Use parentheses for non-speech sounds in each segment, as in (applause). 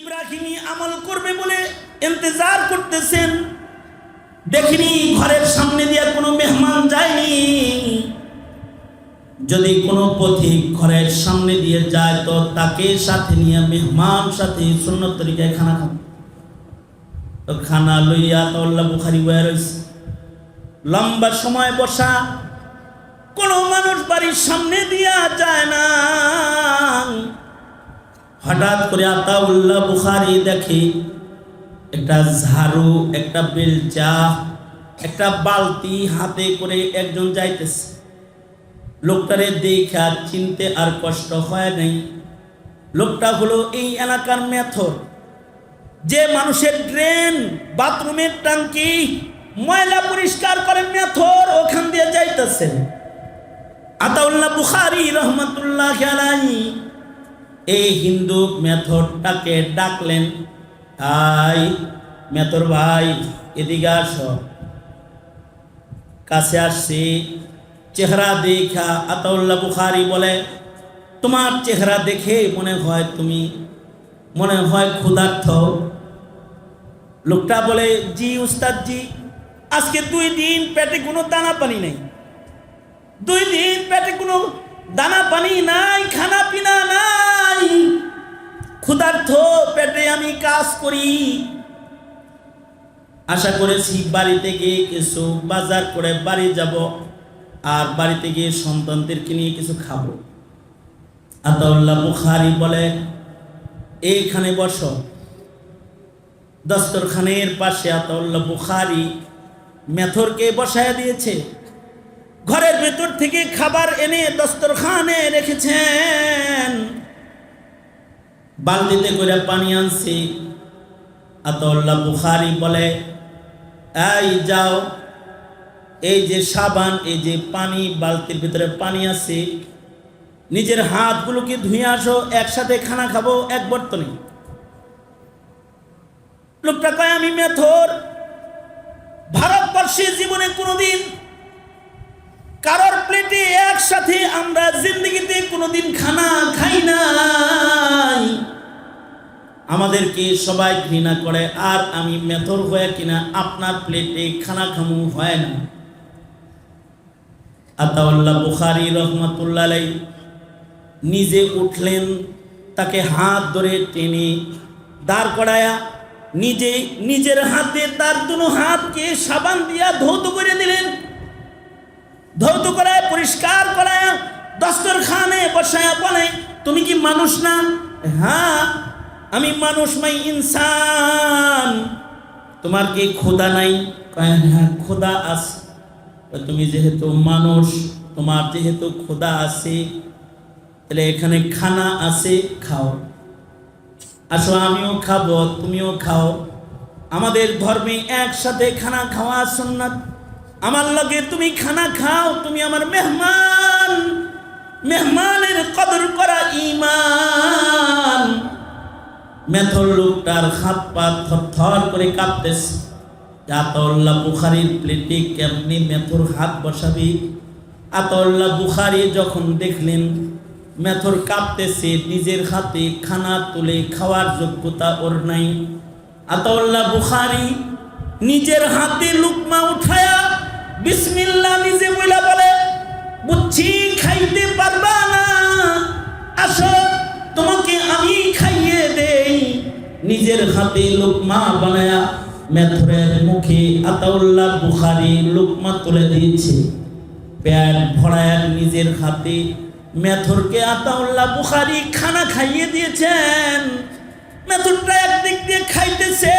ইব্রাহিমী আমল করবে বলে ইন্তজার করতেছেন। দেখিনি ঘরের সামনে দিয়ে কোনো মেহমান যায়নি। যদি কোনো পথিক ঘরের সামনে দিয়ে যায়, তো তাকে সাথে নিয়ে মেহমান সাথে সুন্নত তরিকায় খানা খাবে। তো খানা লইয়া তো আল্লাহ বুখারি বয়ে রয়েছে। লম্বা সময় বসা কোনো মানুষ বাড়ির সামনে দিয়া যায় না। হঠাৎ করে আতাউল্লাহ বুখারি দেখে একটা ঝাড়ু, একটা বেলচা, একটা বালতি হাতে করে একজন যাইতেছে। লোকটারে দেখা চিনতে আর কষ্ট হয় নাই। লোকটা হলো এই এলাকার মেথর। যে মানুষের ড্রেন, বাথরুমের টাঙ্কি, ময়লা পরিষ্কার করে মেথর, ওখান দিয়ে যাইতেছেন। আতাউল্লাহ বুখারি রহমতুল্লাহ আলাইহি এই হিন্দু মেথডটাকে ডাকলেন, আই, মেথর ভাই, এদিকে আস। কাছে আসছি, চেহারা দেখা আতাউল্লাহ বুখারি বলে, তোমার চেহারা দেখে মনে হয় তুমি, মনে হয় ক্ষুধার্থ লোকটা বলে, জি উস্তাদ জি আজকে দুই দিন পেটে কোনো দানা পানি নেই। দুই দিন পেটে কোনো দানা পানি নাই, খানা পিনা নাই। ক্ষুধার্থ পেটে আমি কাজ করি। আশা করেছি বাড়িতে গিয়ে কিছু বাজার করে বাড়ি যাব আর বাড়িতে গিয়ে সন্তানদেরকে নিয়ে কিছু খাব। আতাউল্লাহ বুখারি বলে, এইখানে বসো। দস্তরখানের পাশে আতাউল্লাহ বুখারি মেথরকে বসায় দিয়েছে। ঘরের ভেতর থেকে খাবার এনে দস্তরখানে রেখেছেন। বালতিতে করে পানি আনছি। আতাউল্লাহ বুখারি বলে, এই যাও, এই যে সাবান, এই যে পানি, বালতির ভিতরে পানি আছে, নিজের হাতগুলোকে ধুয়ে আসো, একসাথে খানা খাব, এক বর্তনে। লোকটা কয়, আমি মেথর। ভারতবর্ষে জীবনে কোনোদিন কারোর প্লেটে একসাথে আমরা জিন্দগিতে কোনোদিন খানা খাই নাই। আমাদেরকে সবাই ঘৃণা করে, আর আমি মেথর হয়ে কিনা আপনার প্লেটে খানা খামু হয় না। আতাউল্লাহ বুখারি রহমতুল্লাহ নিজে উঠলেন, তাকে হাত ধরে টেনে দাঁড় করায়া নিজে নিজের হাতে তার দুনো হাতকে সাবান দিয়া ধৌত করে দিলেন। ধৌত করায়, পরিষ্কার করায়, দস্তরখানে বসায়া বলে, তুমি কি মানুষ না? হ্যাঁ আমি মানুষ, মাই ইনসান। তোমার কি খোদা নাই? হ্যাঁ খোদা আছে। তুমি যেহেতু মানুষ, তোমার যেহেতু খোদা আছে, তাহলে এখানে খানা আছে, খাও। আসো, আমিও খাব, তুমিও খাও। আমাদের ধর্মে একসাথে খানা খাওয়া সুন্নাত। আমার লগে তুমি খানা খাও, তুমি আমার মেহমান। মেহমানের কদর করা ইমান মেথর লোকটার হাত পা থর করে কাঁপতেছে। আতল্লা বুখারির প্লেটে কেমনি মেথর হাত বসাবি? আতল্লা বুখারি যখন দেখলেন মেথর কাঁপতেছে, নিজের হাতে খানা তুলে খাওয়ার যোগ্যতা ওর নাই। আতল্লা বুখারি নিজের হাতে লুকমা উঠায়া বিসমিল্লাহ নিজে বইলা বলে, বুঝছি খাইতে পারবা না। আসো, তোমাকে আমি খাইয়ে দেই। নিজের হাতে লোকমা বানায়া মেথরের মুখে আতাউল্লাহ বুখারি লোকমা তুলে দিয়েছে। প্যাট ভরায় নিজের হাতে মেথরকে আতাউল্লাহ বুখারি খানা খাইয়ে দিয়েছেন। মেথরটা একদিক দিয়ে খাইতেছে।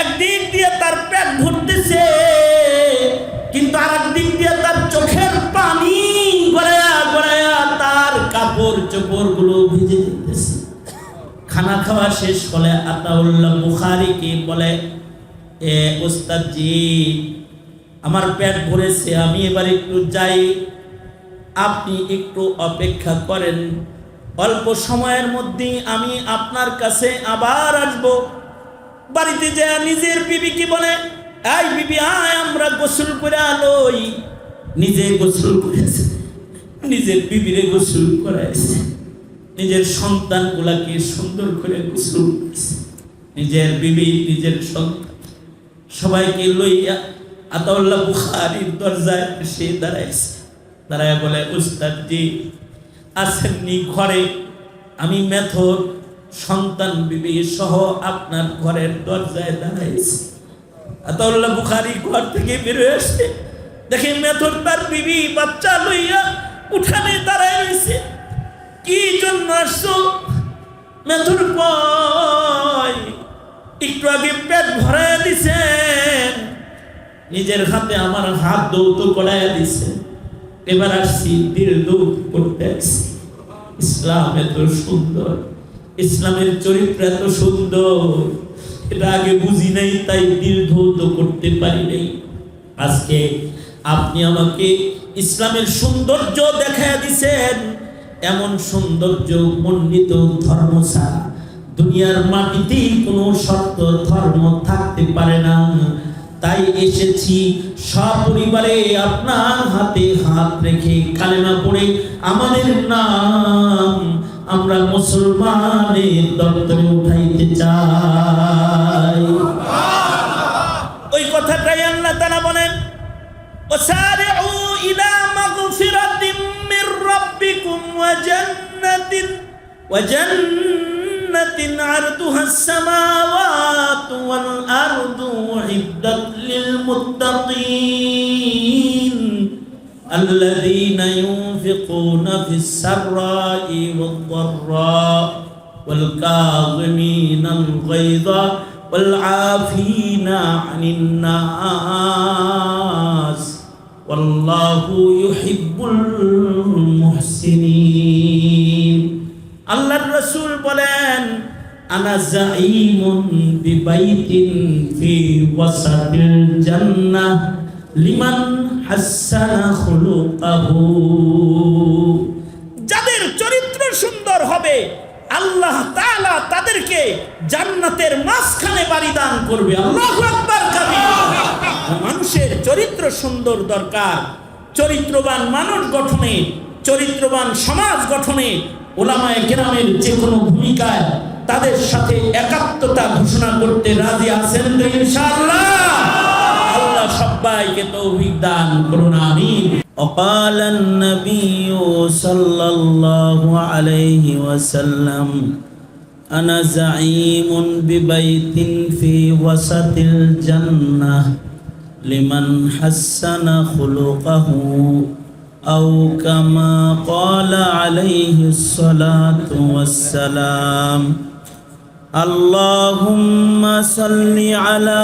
একদিক দিয়ে তার পেট ভরতেছে, কিন্তু আর দিয়ে তার চোখের পানি গড়ায়া গড়ায়া তার কাপড় চোপড়গুলো ভিজে যেতেছে। খানা খাওয়া শেষ হলে আতাউল্লাহ বুখারিকে বলে, এ ওস্তাদজি, আমার পেট ভরেছে, আমি এবার একটু যাই। আপনি একটু অপেক্ষা করেন। অল্প সময়ের মধ্যেই আমি আপনার কাছে আবার আসব। বাড়িতে যায় নিজের বিবিকে বলে, এই বিবি, আয়, আমরা গোসল করে আলোই। নিজে গোসল করেছে নিজের বিবিরে গোসল করাইছে নিজের সন্তানগুলাকে সুন্দর করে গোসল দিছে। নিজের বিবি, নিজের সন্তান, সবাইকে লইয়া আতাউল্লাহ বুখারির দরজায় এসে দাঁড়াইছে দাঁড়ায় বলে, উস্তাদজি, আসেননি ঘরে, আমি মেথর সন্তান বিবি সহ আপনার ঘরের দরজায় দাঁড়াইছি। আতাউল্লাহ বুখারি ঘর থেকে বেরোয় আসছে। দেখে মেথর তার বিবি বাচ্চা লইয়া উঠানে দাঁড়ায় রয়েছে কি জন্য আসছো? মেথর কয়, একটু আগে পেট ভরাইয়া দিছেন। নিজের হাতে আমার হাত দৌত করাইয়া দিছে। এবার আসছি বীর দৌত করতে আসছি। ইসলাম এত সুন্দর। ইসলামের চরিত্র এত সুন্দর। এটা আগে বুঝি নাই, তাই দীর্ঘত করতে পারি নাই। আজকে আপনি আমাকে ইসলামের সৌন্দর্য দেখায় দিছেন, এমন সৌন্দর্য মণ্ডিত ধর্ম ছাড়া দুনিয়ার মাটিতেই কোনো সত্য ধর্ম থাকতে পারে না। তাই এসেছি সপরিবারে আপনার হাতে হাত রেখে কালেমা পড়ে আমাদের নাম আমরা মুসলমানের দপ্তরে উঠাইতে চাই ওই কথাটাই আল্লাহ তারা বলেন وسارعوا إلى مغفرة من ربكم وجنة وجنة عرضها السماوات والأرض أعدت للمتقين الذين ينفقون في السراء والضراء والكاظمين الغيظ والعافين عن الناس والله يحب المحسنين আল্লাহর রাসূল বলেন আনা জাইমুন বিবাইতিন ফি ওয়াসাতিল জান্নাহ লিমান যাদের চরিত্র সুন্দর হবে, আল্লাহ তাআলা তাদেরকে জান্নাতের মাঝখানে বাড়ি দান করবে মানুষের চরিত্র সুন্দর দরকার। চরিত্রবান মানুষ গঠনে, চরিত্রবান সমাজ গঠনে ওলামায় গ্রামের যে কোনো ভূমিকায় তাদের সাথে একাত্মতা ঘোষণা করতে রাজি আছেন তো ইনশাআল্লাহ? আল্লাহ সবাইকে তৌফিক দান করুন আমিন وقال النبي صلى الله عليه وسلم أنا زعيم ببيت في وسط الجنة لمن حسن خلقه أو كما قال عليه الصلاة والسلام اللهم صل على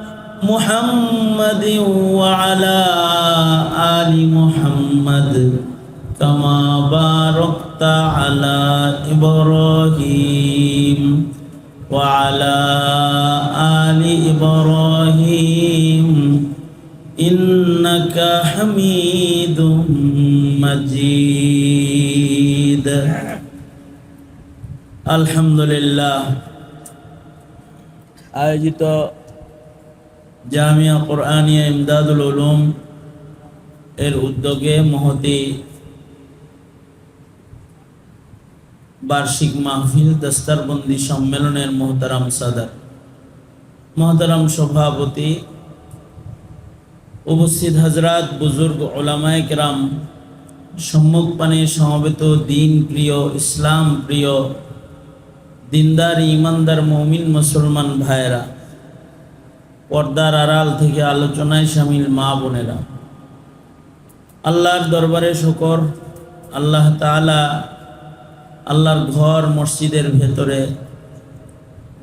محمد وعلى آل محمد كما باركت على إبراهيم وعلى آل إبراهيم إنك حميد مجيد الحمد لله আয়োজিত জামিয়া কোরআনিয়া ইমদাদুল উলুম এর উদ্যোগে মহতি বার্ষিক মাহফিল দস্তারবন্দি সম্মেলনের মোহতারাম সাদার মোহতারাম সভাপতি উপস্থিত হজরত বুজুর্গ ওলামায় কেরাম, সম্মুখ পানে সমবেত দিন প্রিয় ইসলাম প্রিয় দিনদার ইমানদার মমিন মুসলমান ভাইয়েরা। পর্দার আড়াল থেকে আলোচনায় সামিল মা বোনেরা। আল্লাহর দরবারে শকর। আল্লাহ তাআলা আল্লাহর ঘর মসজিদের ভেতরে,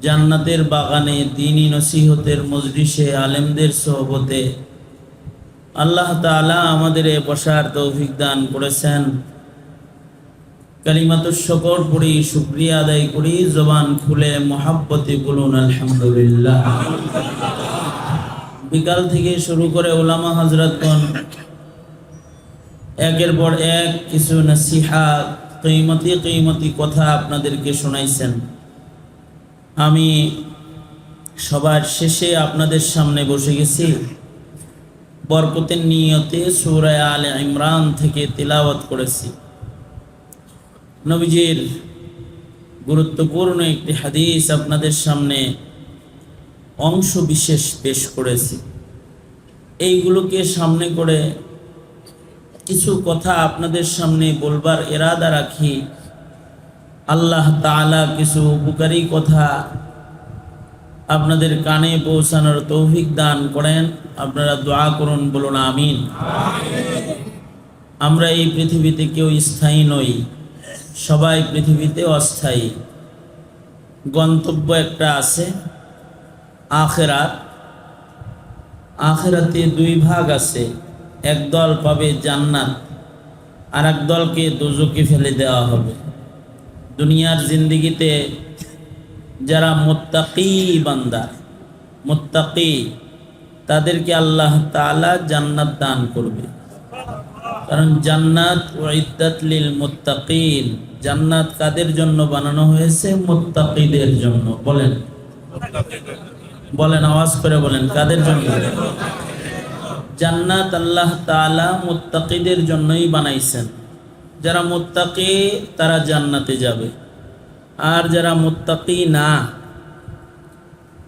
জান্নাতের বাগানে, দিনী নসিহতের মজলিসে, আলেমদের সহবতে আল্লাহ তাআলা আমাদের এ বসার তৌফিক দান করেছেন। কালিমাতুর শকর পড়ি, শুক্রিয়া আদায় করি, জবান খুলে, মহাব্বতে বলুন, আলহামদুলিল্লাহ। বিকাল থেকে শুরু করে ওলামা হজরতগণ, একের পর এক কিছু নসিহাত কৈমতি কৈমতি কথা আপনাদেরকে শোনাইছেন। আমি সবার শেষে আপনাদের সামনে বসে গেছি। বরকতের নিয়তে সুরায় আল ইমরান থেকে তিলাওয়াত করেছি। নবীজির গুরুত্বপূর্ণ একটি হাদিস আপনাদের সামনে অংশ বিশেষ পেশ করেছি। এইগুলোকে সামনে করে কিছু কথা আপনাদের সামনে বলবার এরাদা রাখি। আল্লাহ তাআলা কিছু উপকারী কথা আপনাদের কানে পৌঁছানোর তৌফিক দান করেন। আপনারা দোয়া করুন, বলুন আমিন। আমরা এই পৃথিবীতে কেউ স্থায়ী নই, সবাই পৃথিবীতে অস্থায়ী। গন্তব্য একটা আছে। আখেরাত। আখেরাতে দুই ভাগ আছে। এক দল পাবে জান্নাত আর এক দলকে দোজকে ফেলে দেওয়া হবে। দুনিয়ার জিন্দিগিতে যারা মোত্তাকি বান্দা, মোত্তাকি, তাদেরকে আল্লাহ তাআলা জান্নাত দান করবে। কারণ জান্নাত ও লিল মুত্তাকিন। জান্নাত কাদের জন্য বানানো হয়েছে? মুত্তাকিদের জন্য। বলেন। বলেন, আওয়াজ করে বলেন, কাদের জন্য? জান্নাত আল্লাহ তাআলা মুত্তাকিদের জন্যই বানাইছেন। যারা মুত্তাকি, তারা জান্নাতে যাবে। আর যারা মুত্তাকি না,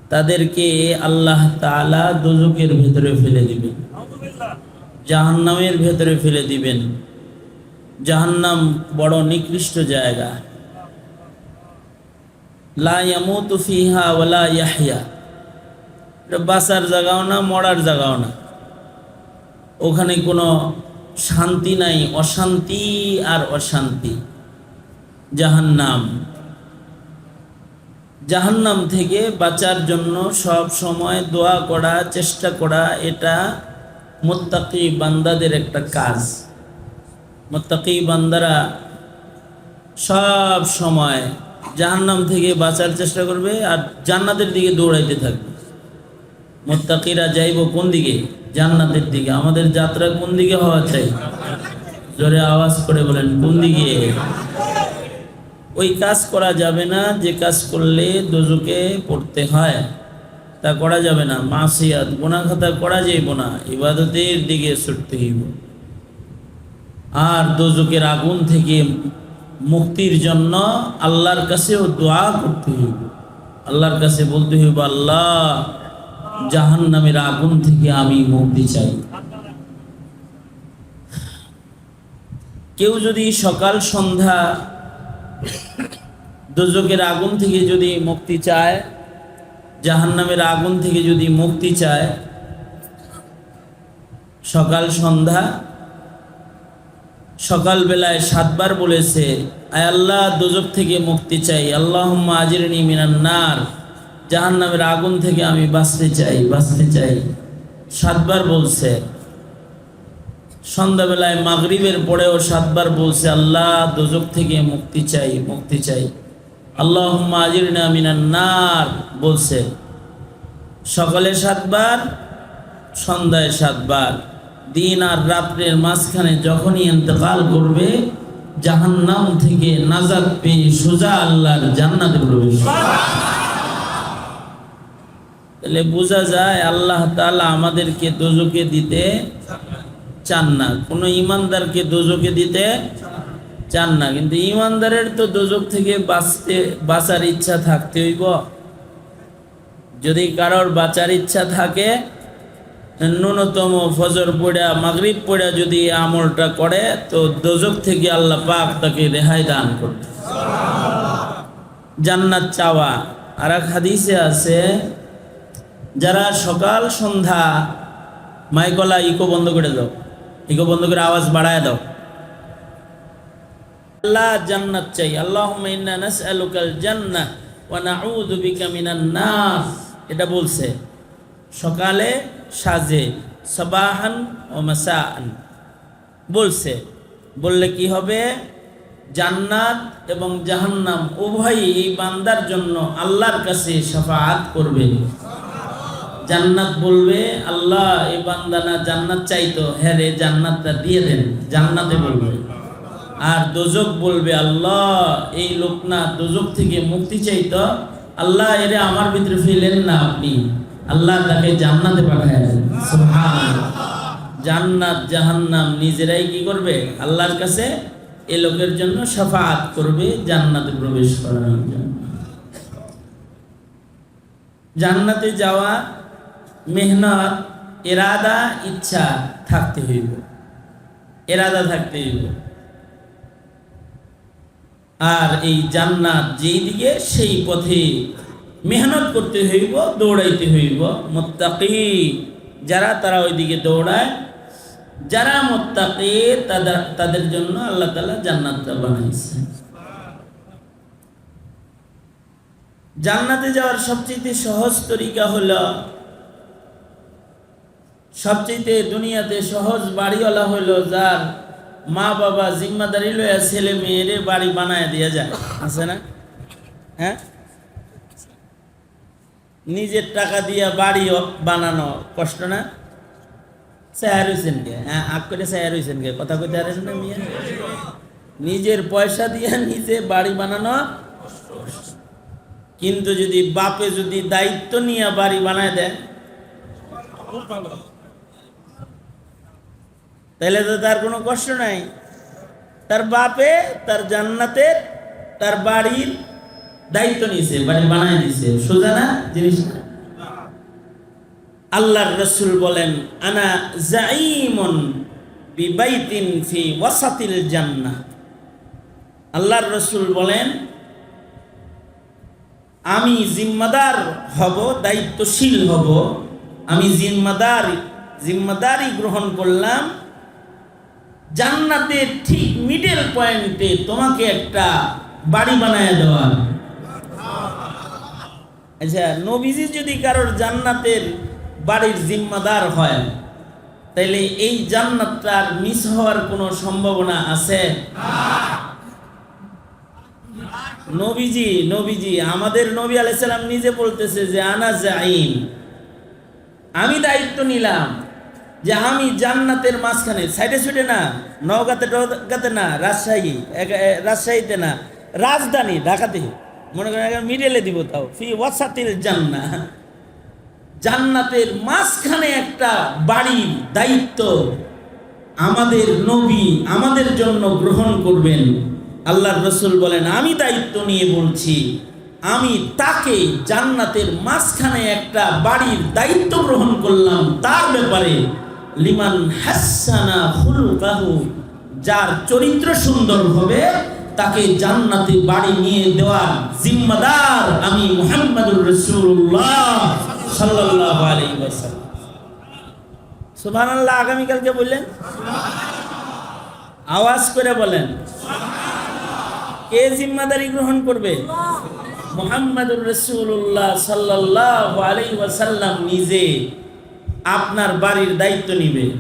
তাদেরকে আল্লাহ তাআলা দোজকের ভেতরে ফেলে দিবেন। জাহান্নামের ভেতরে ফেলে দিবেন। জাহান্নাম বড় নিকৃষ্ট জায়গা। লা ইয়ামুতু ফিহা ওয়ালা ইয়াহইয়া এটা বাঁচার জায়গাও না, মরার জায়গাও না। ওখানে কোনো শান্তি নাই, অশান্তি আর অশান্তি। জাহান্নাম। জাহান্নাম থেকে বাঁচার জন্য সব সময় দোয়া করা, চেষ্টা করা, এটা মোত্তাকি বান্দাদের একটা কাজ। মোত্তাকি বান্দারা সব সময় জাহান্নাম থেকে বাঁচার চেষ্টা করবে আর জান্নাতের দিকে দৌড়াইতে থাকবে। মোত্তাকিরা যাইব কোন দিকে? জান্নাতের দিকে। আমাদের যাত্রা কোন দিকে হওয়া চাই? জোরে আওয়াজ করে বলেন, কোন দিকে? ওই কাজ করা যাবে না, যে কাজ করলে দোজকে পড়তে হয়। তা করা যাবে না। মাসিয়াত খাতা করা যাইব না। ইবাদতের দিকে ছুটতে হইব। আর দোজকের আগুন থেকে মুক্তির জন্য আল্লাহর কাছেও দোয়া করতে হইব। আল্লাহর কাছে বলতে হইব, আল্লাহ জাহান নামের আগুন থেকে আমি মুক্তি চাই। কেউ যদি সকাল, সন্ধ্যা দুজকের আগুন থেকে যদি মুক্তি চায়, জাহান্নামের আগুন থেকে যদি মুক্তি চায়, সকাল, সন্ধ্যা সকালবেলায় সাতবার বলেছে, আয় আল্লাহ দুজক থেকে মুক্তি চাই। আল্লাহ আজিরনি মিনান নার। জাহান্নামের আগুন থেকে আমি বাঁচতে চাই বাঁচতে চাই। সাতবার বলছে। সন্ধ্যাবেলায় মাগরিবের পরেও সাতবার বলছে, আল্লাহ দুজক থেকে মুক্তি চাই মুক্তি চাই। আল্লাহ নার বলছে। সকালে সাতবার, সন্ধ্যায় সাতবার। দিন আর রাত্রের মাঝখানে যখনই ইন্তকাল করবে, জাহান্নাম থেকে নাজাত পেয়ে সোজা আল্লাহর জান্নাতে প্রবেশ করবে। তাহলে বোঝা যায় আল্লাহ তাআলা আমাদেরকে দোজকে দিতে চান না। কোনো ইমানদারকে দোজকে দিতে চান না। কিন্তু ইমানদারের তো দোজক থেকে বাঁচতে, বাঁচার ইচ্ছা থাকতে হইব। যদি কারোর বাঁচার ইচ্ছা থাকে, ন্যূনতম ফজর পড়া, মাগরিব পড়া যদি আমলটা করে, তো দোজক থেকে আল্লাহ পাক তাকে রেহাই দান করবে। জান্নাত চাওয়া। আর এক হাদিসে আছে যারা সকাল সন্ধ্যা মাইকলা ইকো বন্ধ করে দাও ইকো বন্ধ করে আওয়াজ বাড়ায় দাও। আল্লাহ জান্নাত চাই। ইন্না নাসআলুকাল জান্নাহ ওয়া নাউযু বিকা মিনান নার এটা বলছে, সকালে সাজে, সবাহান ও মাসাআন। বলছে, বললে কি হবে? জান্নাত এবং জাহান্নাম উভয়ই এই বান্দার জন্য আল্লাহর কাছে সাফাআত করবে। জান্নাত বলবে, আল্লাহ, এ বান্দানা জান্নাত চাইতো হ্যাঁ রে, জান্নাতটা দিয়ে দেন, জান্নাতে বলবে। আর দোজক বলবে, আল্লাহ, এই লোক না দোজক থেকে মুক্তি চাইতো, আল্লাহ, এরে আমার ভিতরে ফেলেন না আপনি। আল্লাহ তাকে জান্নাতে পাঠায় জান্নাত, জাহান্নাম, নিজেরাই কি করবে? আল্লাহর কাছে এ লোকের জন্য সাফাআত করবে, জান্নাতে প্রবেশ করার জন্য। জান্নাতে যাওয়া মেহনত এরাদা ইচ্ছা থাকতে হইব। এরাদা থাকতে হইব। আর এই জান্নাত যেই দিকে, সেই পথে মেহনত করতে হইব, দৌড়াইতে হইব। মোত্তাকি, যারা তারা ওইদিকে দৌড়ায়, যারা মোত্তাকি, তাদের তাদের জন্য আল্লাহ তালা জান্নাতটা বানাইছে। জান্নাতে যাওয়ার সবচেয়ে সহজ তরিকা হলো সবচেয়ে দুনিয়াতে সহজ বাড়িওয়ালা হইল যার মা বাবা জিম্মাদারি লইয়া ছেলে মেয়েরে বাড়ি বানায় দিয়ে যায়। আছে না? হ্যাঁ? নিজের টাকা দিয়া বাড়ি বানানো কষ্ট না? স্যার হয়েছেন কে হ্যাঁ আগ করে স্যার হয়েছেন কে কথা কইতে পারেন না মিয়া? নিজের পয়সা দিয়া নিজে বাড়ি বানানো কিন্তু যদি বাপে যদি দায়িত্ব নিয়ে বাড়ি বানায় দেয় তাহলে তো তার কোনো কষ্ট নাই। তার বাপে, তার জান্নাতের, তার বাড়ির দায়িত্ব নিছে বাড়ি বানায় দিছে সোজা না? জিনিসটা আল্লাহর রসুল বলেন, আনা জাইমন বিবাইতিন ফি ওয়াসাতিল জান্নাহ। আল্লাহর রসুল বলেন, আমি জিম্মাদার হব, দায়িত্বশীল হব। আমি জিম্মাদার, জিম্মাদারি গ্রহণ করলাম জান্নাতের ঠিক মিডল পয়েন্টে তোমাকে একটা বাড়ি বানায় দেওয়া আচ্ছা নবীজি যদি কারোর জান্নাতের বাড়ির জিম্মাদার হয়, তাইলে এই জান্নাতটার মিস হওয়ার কোনো সম্ভাবনা আছে? নবীজি নবীজি, আমাদের নবী আলাইসাল্লাম নিজে বলতেছে যে, আনা জাইম আমি দায়িত্ব নিলাম। যে আমি জান্নাতের মাঝখানে, সাইডে সুইডে না, নওগাঁতে টগাতে না, রাজশাহী রাজশাহীতে না, রাজধানী ঢাকাতে। মনে করেন মিডেলে দিব তাও। ফি ওয়াসাতিল জান্না জান্নাতের মাঝখানে একটা বাড়ির দায়িত্ব আমাদের নবী আমাদের জন্য গ্রহণ করবেন। আল্লাহর রসুল বলেন, আমি দায়িত্ব নিয়ে বলছি, আমি তাকে জান্নাতের মাঝখানে একটা বাড়ির দায়িত্ব গ্রহণ করলাম, তার ব্যাপারে লিমান হাসানা হুলকাহু যার চরিত্র সুন্দর হবে, তাকে জান্নাতে বাড়ি নিয়ে দেওয়ার জিম্মাদার আমি মুহাম্মাদুর রাসূলুল্লাহ সাল্লাল্লাহু আলাইহি ওয়াসাল্লাম। সুবহানাল্লাহ, আগামীকালকে বললেন? আওয়াজ করে বলেন। কে জিম্মাদারি গ্রহণ করবে? মোহাম্মদুর রসুল্লাহ সাল্লাহ আলাই ওয়াসাল্লাম নিজে। আপনার বাড়ির দায়িত্ব নিবে।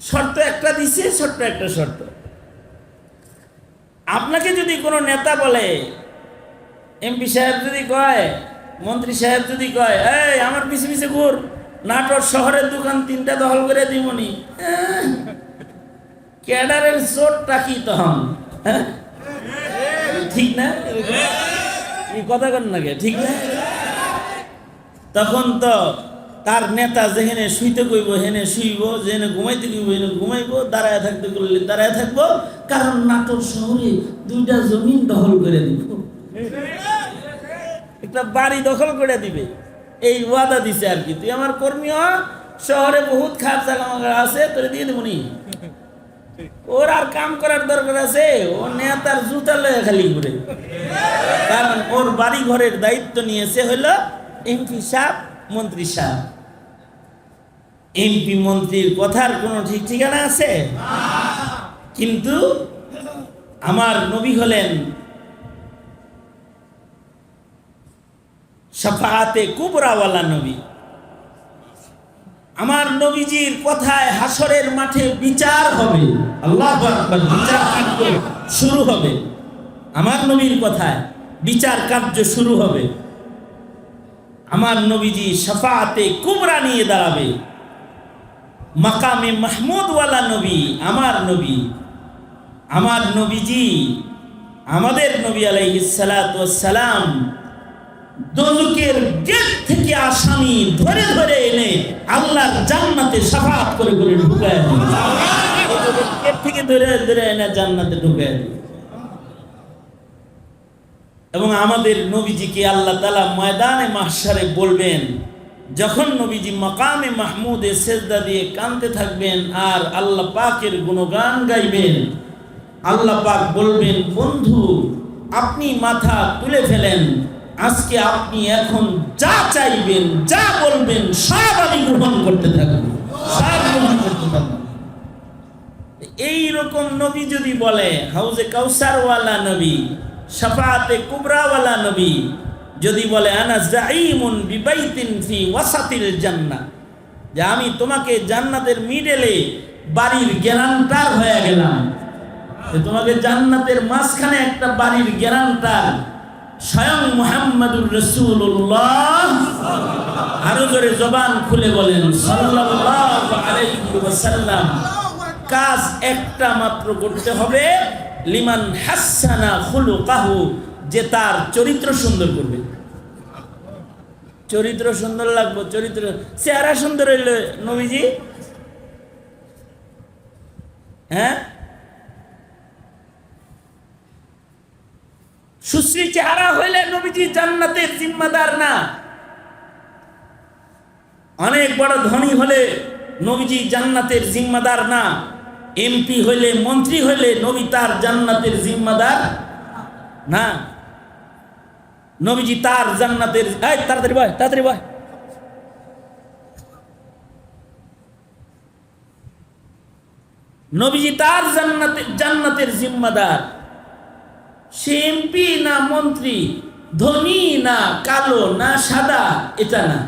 শর্ত একটা দিছে ছোট্ট একটা শর্ত। আপনাকে যদি কোনো নেতা বলে এমপি সাহেব যদি কয় মন্ত্রী সাহেব যদি কয় এই আমার পিছে পিছে ঘুর নাটোর শহরের দোকান তিনটা দখল করে আহ, (laughs) ক্যাডারের চোটটা কি তখন? (laughs) ঠিক না? কথা কন নাকি ঠিক না? তখন তো তার নেতা যেখানে শুইতে কইব, হেনে শুইব, যেখানে ঘুমাইতে কইব, হেনে ঘুমাইব, দাঁড়ায় থাকতে করলে দাঁড়ায় থাকব, কারণ নাটোর শহরে দুইটা জমিন দখল করে দিব। একটা বাড়ি দখল করে দিবে। এই ওয়াদা দিছে আর কি। তুই আমার কর্মী হ, শহরে বহুত খারাপ জায়গা আছে, তোরে দিয়ে দেবনি ওর আর কাম করার দরকার আছে, ও নেতার জুতা লয়ে খালি ঘুরে। কারণ ওর বাড়ি ঘরের দায়িত্ব নিয়েছে হলো এমপি সাহেব, মন্ত্রী সাহেব। এমপি মন্ত্রীর কথার কোনো ঠিক ঠিকানা আছে? কিন্তু আমার নবী হলেন সাফাতে কুবরাওয়ালা নবী। আমার নবীজির কথায় হাসরের মাঠে বিচার হবে। আল্লাহ বিচার শুরু হবে। আমার নবীর কথায় বিচার কার্য শুরু হবে। আমার নবীজি সাফাতে কুবরা নিয়ে দাঁড়াবে মাকামে মাহমুদওয়ালা নবী আমার নবী আমার নবীজি আমাদের নবী আলাইহিসালাম দোজকের গেট থেকে আসামি ধরে ধরে এনে আল্লাহর জান্নাতে সাফাত করে করে ঢুকায়। গেট থেকে ধরে ধরে এনে জান্নাতে ঢুকায় দিবে। এবং আমাদের নবীজিকে আল্লাহ তালা ময়দানে মাহসারে বলবেন, যখন নবীজি মকামে মাহমুদে সেজদা দিয়ে কানতে থাকবেন আর আল্লাহ পাকের গুণগান গাইবেন, আল্লাহ পাক বলবেন, বন্ধু, আপনি মাথা তুলে ফেলেন, আজকে আপনি এখন যা চাইবেন, যা বলবেন, সব আমি গ্রহণ করতে থাকব। সব গ্রহণ করতে থাকব। এই রকম নবী যদি বলে, হাউজে কাউসারওয়ালা নবী শাফাতে কুবরাওয়ালা নবী যদি বলে, আনা জাইমুন বিবাইতিন ফি ওয়াসাতিল জান্নাহ। যে আমি তোমাকে জান্নাতের মিডলে বাড়ির গ্যারান্টার হয়ে গেলাম। তোমাকে জান্নাতের মাঝখানে একটা বাড়ির গ্যারান্টার স্বয়ং মুহাম্মাদুর রাসূলুল্লাহ আরও জোরে জবান খুলে বলেন ওয়াসাল্লাম, কাজ একটা মাত্র করতে হবে লিমান হাসানা খুলুকাহু, যে তার চরিত্র সুন্দর করবে। চরিত্র সুন্দর লাগবে, চরিত্র, চেহারা সুন্দর হইলে নবীজি? হ্যাঁ? সুশ্রী চেহারা হইলে নবীজি জান্নাতের জিম্মাদার না। অনেক বড় ধনী হলে নবীজি জান্নাতের জিম্মাদার না। এমপি হইলে, মন্ত্রী হইলে নবী তার জান্নাতের জিম্মাদার? না। নবীজি তার জান্নাতের তাড়াতাড়ি বয় তাড়াতাড়ি বয়। নবীজি তার জান্নাতের জান্নাতের জিম্মাদার। সে এমপি না মন্ত্রী, ধনী না কালো না সাদা, এটা না।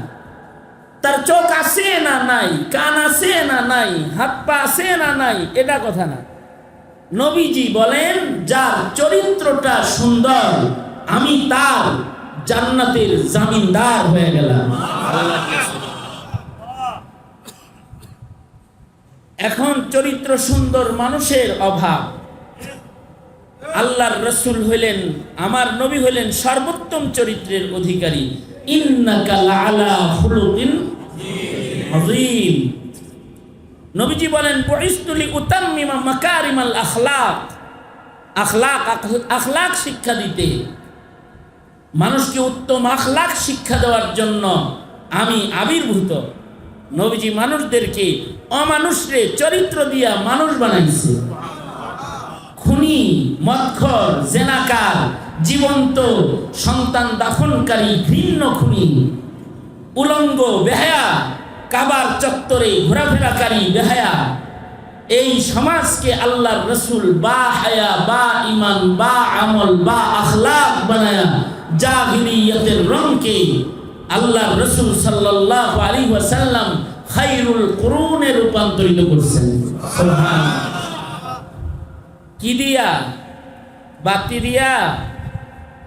তার চোখ আছে না নাই? কান আছে না নাই? হাত পা আছে না নাই? এটা কথা না। নবীজি বলেন, যার চরিত্রটা সুন্দর, আমি তার জান্নাতের জামিনদার হয়ে গেলাম। এখন চরিত্র সুন্দর মানুষের অভাব। আল্লাহর রসুল হইলেন, আমার নবী হইলেন সর্বোত্তম চরিত্রের অধিকারী। নবীজি বলেন আখলাক শিক্ষা দিতে। মানুষকে উত্তম আখলাক শিক্ষা দেওয়ার জন্য আমি আবির্ভূত। নবীজি মানুষদেরকে অমানুষরে চরিত্র দিয়া মানুষ বানাইছে। খুনি, মৎখর, জেনাকার জীবন্ত সন্তান দাফনকারী ঘৃণ্য খুনি, উলঙ্গ বেহায়া, কাবার চত্বরে ঘোরাফেরাকারী বেহায়া, এই সমাজকে আল্লাহর রসুল বা হায়া, বা ইমান বা আমল, বা আখলাক বানায়া জাহিলিয়াতের রংকে আল্লাহর রসুল সাল্লাল্লাহু আলাইহি ওয়াসাল্লাম খাইরুল করুণে রূপান্তরিত করছেন। কি দিয়া? বাতি দিয়া?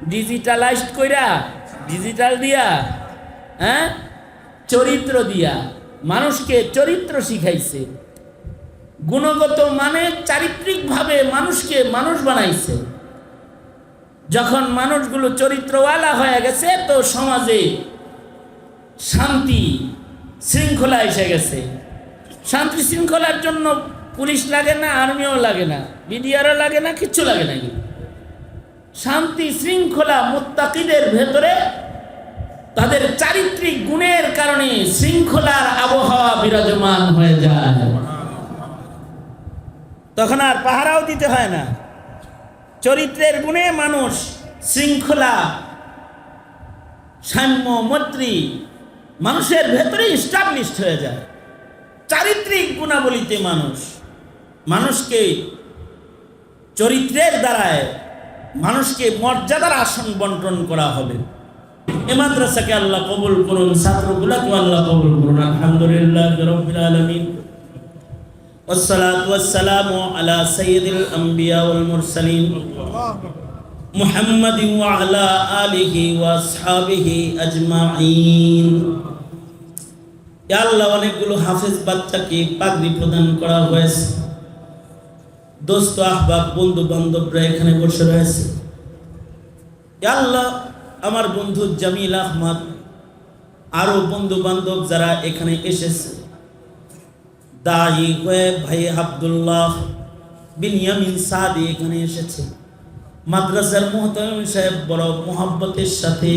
ডিজিটালাইজড কইরা ডিজিটাল দিয়া হ্যাঁ? চরিত্র দিয়া। মানুষকে চরিত্র শিখাইছে। গুণগত মানে চারিত্রিকভাবে মানুষকে মানুষ বানাইছে। যখন মানুষগুলো চরিত্রওয়ালা হয়ে গেছে, তো সমাজে শান্তি, শৃঙ্খলা এসে গেছে। শান্তি শৃঙ্খলার জন্য পুলিশ লাগে না, আর্মিও লাগে না, বিডিআরও লাগে না কিচ্ছু লাগে না শান্তি শৃঙ্খলা মুত্তাকিদের ভেতরে, তাদের চারিত্রিক গুণের কারণে শৃঙ্খলার আবহাওয়া বিরাজমান হয়ে যায়। তখন আর পাহারাও দিতে হয় না। চরিত্রের গুণে মানুষ শৃঙ্খলা, সাম্য, মৈত্রী মানুষের ভেতরে ইস্টাবলিশড হয়ে যায়। চারিত্রিক গুণাবলীতে মানুষ, মানুষকে চরিত্রের দ্বারায় মানুষকে মর্যাদার আসন বন্টন করা হবে এ মাদ্রাসাকে আল্লাহ কবুল করুন ছাত্রগুলাকে আল্লাহ কবুল করুন আলহামদুলিল্লাহ রব্বিল আলামিন والصلاة والسلام على سيد الأنبياء والمرسلين محمد وعلى آله وأصحابه أجمعين ইয়া আল্লাহ অনেকগুলো হাফেজ বাচ্চাকে পাগড়ি প্রদান করা হয়েছে দোস্ত, আহবাব বন্ধু বান্ধবরা এখানে বসে রয়েছে। আল্লাহ, আমার বন্ধু জামিল আহমদ, আরও বন্ধু বান্ধব যারা এখানে এসেছে। দায়ী হয়ে ভাই আব্দুল্লাহ বিনিয়ামিন সাদি এখানে এসেছে। মাদ্রাসার মোহতামিম সাহেব বড় মোহাব্বতের সাথে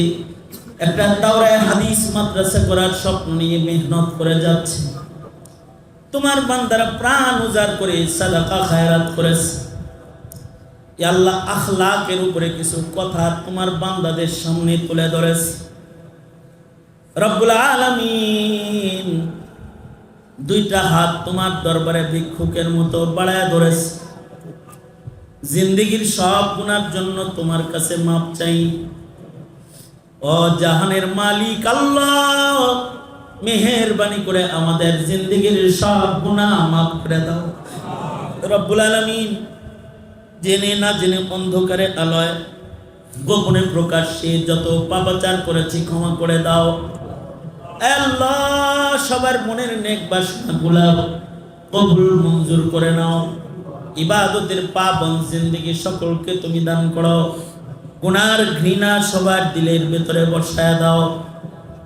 একটা দাওরায় হাদিস মাদ্রাসা করার স্বপ্ন নিয়ে মেহনত করে যাচ্ছে। তোমার বান্দারা প্রাণ উজাড় করে সাদাকা খায়রাত করেছে। আল্লাহ আখলাকের উপরে কিছু কথা তোমার বান্দাদের সামনে তুলে ধরেছে। রব্বুল আলামিন দুইটা হাত তোমার দরবারে ভিক্ষুকের মতো বাড়ায় ধরেছে। জিন্দিগির সব গুণার জন্য তোমার কাছে মাপ চাই। ও জাহানের মালিক আল্লাহ মেহেরবানি করে আমাদের জিন্দিগির সব গুণা মাফ করে দাও। রব্বুল আলামিন জেনে না জেনে অন্ধকারে আলয় গোপনে প্রকাশ্যে যত পাপাচার করেছি ক্ষমা করে দাও। আল্লাহ সবার মনের নেক বাসনা গুলাব কবুল মঞ্জুর করে নাও। ইবাদতের পাবন জিন্দিগি সকলকে তুমি দান করো। গুনার ঘৃণা সবার দিলের ভেতরে বসায় দাও।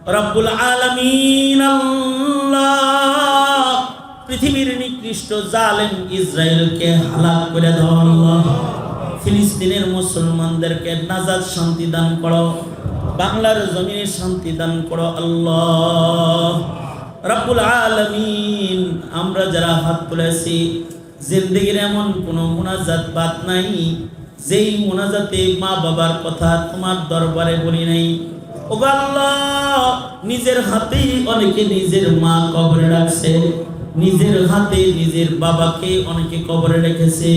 রব্বুল আলামিন পৃথিবীর নিকৃষ্ট জালেম ইসরায়েলকে হালাক করে দাও, আল্লাহ। ফিলিস্তিনের মুসলমানদেরকে নাজাত শান্তি দান করো, বাংলার জমিনে শান্তি দান করো, আল্লাহ। রব্বুল আলামিন, আমরা যারা হাত তুলেছি, জিন্দগির এমন কোনো মোনাজাত বাদ নাই। যেই মোনাজাতে মা বাবার কথা তোমার দরবারে বলি নাই আল্লাহ, নিজের হাতেই অনেকে নিজের মা কবরে রাখছে। নিজের হাতে নিজের বাবাকে অনেকে কবরে রেখেছে।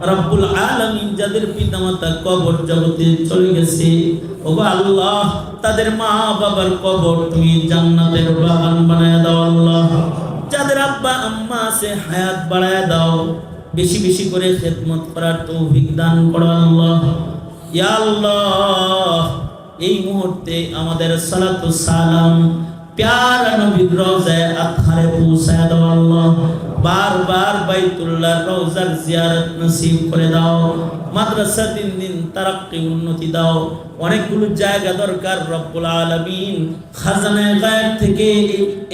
রব্বুল আলামিন যাদের পিতামাতা কবর জগতে চলে গেছে ও আল্লাহ, তাদের মা বাবার কবর তুমি জান্নাতের বাগান বানায় দাও আল্লাহ। যাদের আব্বা আম্মা আছে, হায়াত বাড়ায় দাও। বেশি বেশি করে খেদমত করার তৌফিক দান করো আল্লাহ। ইয়া আল্লাহ এই মুহূর্তে আমাদের সালাতু সালাম প্যার নবীর রওজায় আতহারে পৌঁছায় দাও আল্লাহ। বারবার বাইতুল্লাহ রওজার জিয়ারত নসিব করে দাও। মাদ্রাসা দিন দিন তারাক্কি উন্নতি দাও। অনেকগুলো জায়গা দরকার রব্বুল আলামিন। খাজানায়ে গায়ব থেকে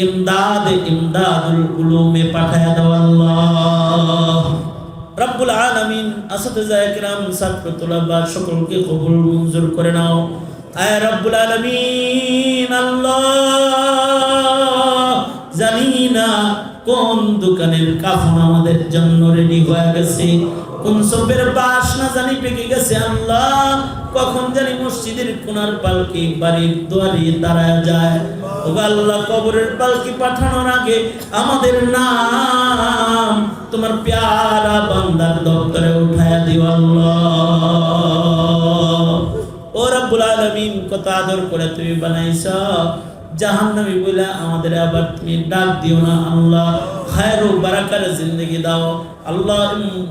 ইমদাদ ইমদাদুল উলুমে পাঠায় দাও আল্লাহ। রব্বুল আলামিন আসাদুজা একরাম ছাত্র তোলাবা সকলকে কবুল মঞ্জুর করে নাও। আয় রব্বুল আলামিন জানি না কোন দোকানের কাফন আমাদের জন্য রেডি হয়ে গেছে, কোন সবের বাস না জানি পেকে গেছে, আল্লাহ কখন জানি মসজিদের কোনার পালকি বাড়ির দুয়ারে দাঁড়ায় যায়। কবরের পালকি পাঠানোর আগে আমাদের নাম তোমার প্যারা বান্দার দপ্তরে উঠায় দিও আল্লাহ। কত আদর করে তুমি বানাইছ। জাহান্নবী বলে আমাদের আবার তুমি ডাক দিও না, আল্লাহ। খায়রু বারাকার জিন্দেগি দাও। আল্লাহ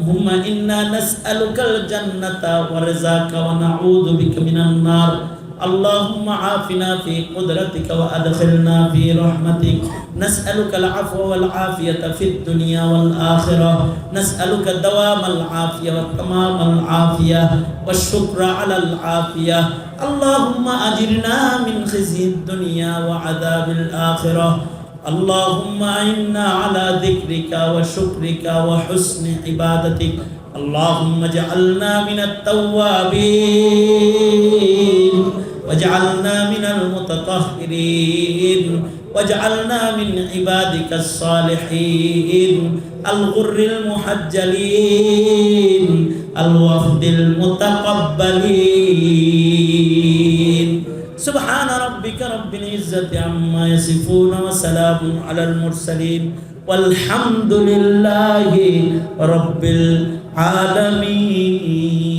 হুম্মা ইন্না নাসআলুকাল জান্নাতা ওয়া রিযাকা ওয়া নাউযু বিকা মিনান নার। اللهم عافنا في قدرتك وأدخلنا في رحمتك. نسألك العفو والعافية في الدنيا والآخرة. نسألك دوام العافية وتمام العافية والشكر على العافية. اللهم أجرنا من خزي الدنيا وعذاب الآخرة. اللهم إنا على ذكرك وشكرك وحسن عبادتك. اللهم اجعلنا من التوابين واجعلنا من المتطهرين واجعلنا من عبادك الصالحين الغر المحجلين الوفد المتقبلين سبحان ربك رب العزة عما يصفون وسلام على المرسلين والحمد لله رب العالمين আলমী